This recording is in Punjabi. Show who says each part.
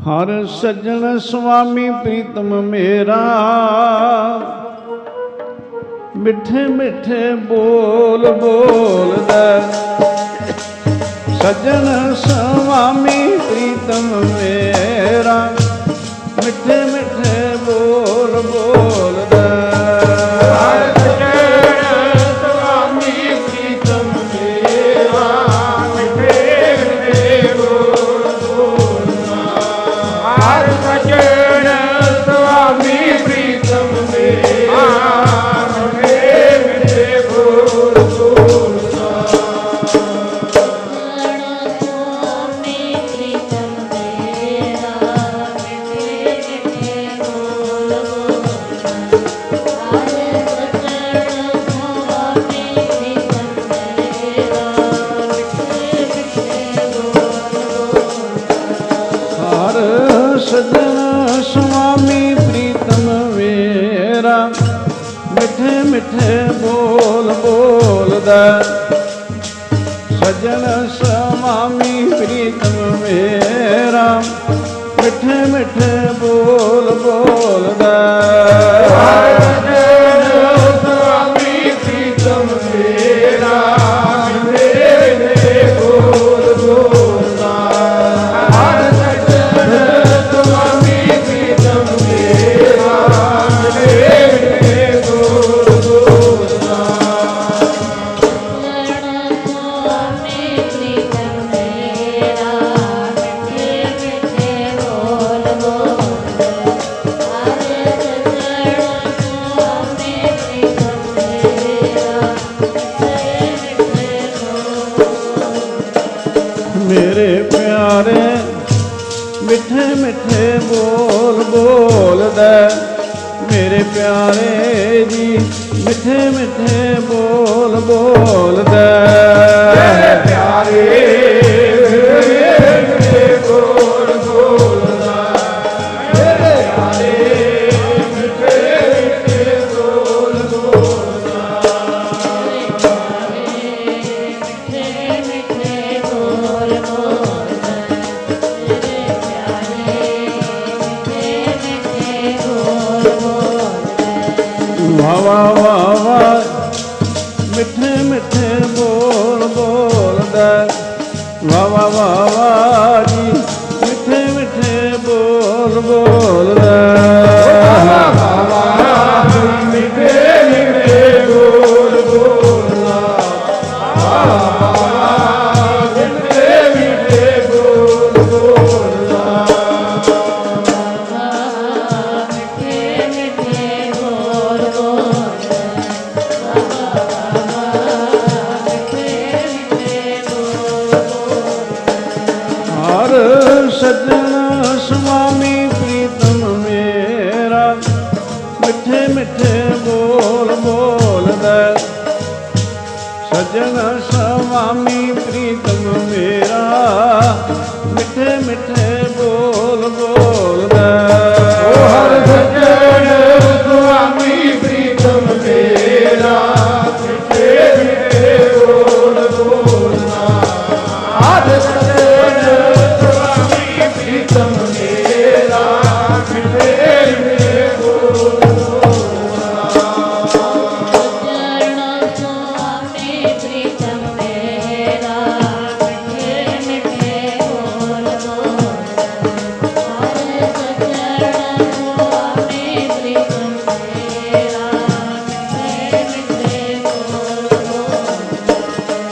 Speaker 1: ਹਰ ਸੱਜਣ ਸੁਆਮੀ ਪ੍ਰੀਤਮ ਮੇਰਾ। ਮਿੱਠੇ ਮਿੱਠੇ ਬੋਲ ਬੋਲਦਾ। ਸੱਜਣ ਸੁਆਮੀ ਪ੍ਰੀਤਮ ਮੇਰਾ। ਬੈਠੇ ਬੋਲ ਬੋਲਦਾ।
Speaker 2: ਸਜਣ ਸਮਾਮੀ ਪ੍ਰੀਤਮ ਮੇਰਾ। ਮਿੱਠੇ ਮਿੱਠੇ ਬੋਲ
Speaker 3: ਬੋਲ ਮੇਰੇ
Speaker 1: ਪਿਆਰੇ, ਮਿੱਠੇ ਮਿੱਠੇ ਬੋਲ ਬੋਲਦਾ ਮੇਰੇ ਪਿਆਰੇ ਜੀ, ਮਿੱਠੇ ਮਿੱਠੇ ਬੋਲ ਬੋਲਦਾ
Speaker 2: ਮੇਰੇ ਪਿਆਰੇ
Speaker 1: भव ਸੁਆਮੀ ਪ੍ਰੀਤਮ ਮੇਰਾ, ਮਿੱਠੇ ਮਿੱਠੇ ਬੋਲ ਬੋਲਦਾ ਸਜਣ ਸੁਆਮੀ ਪ੍ਰੀਤਮ ਮੇਰਾ, ਮਿੱਠੇ ਮਿੱਠੇ ਬੋਲ ਬੋਲਦਾ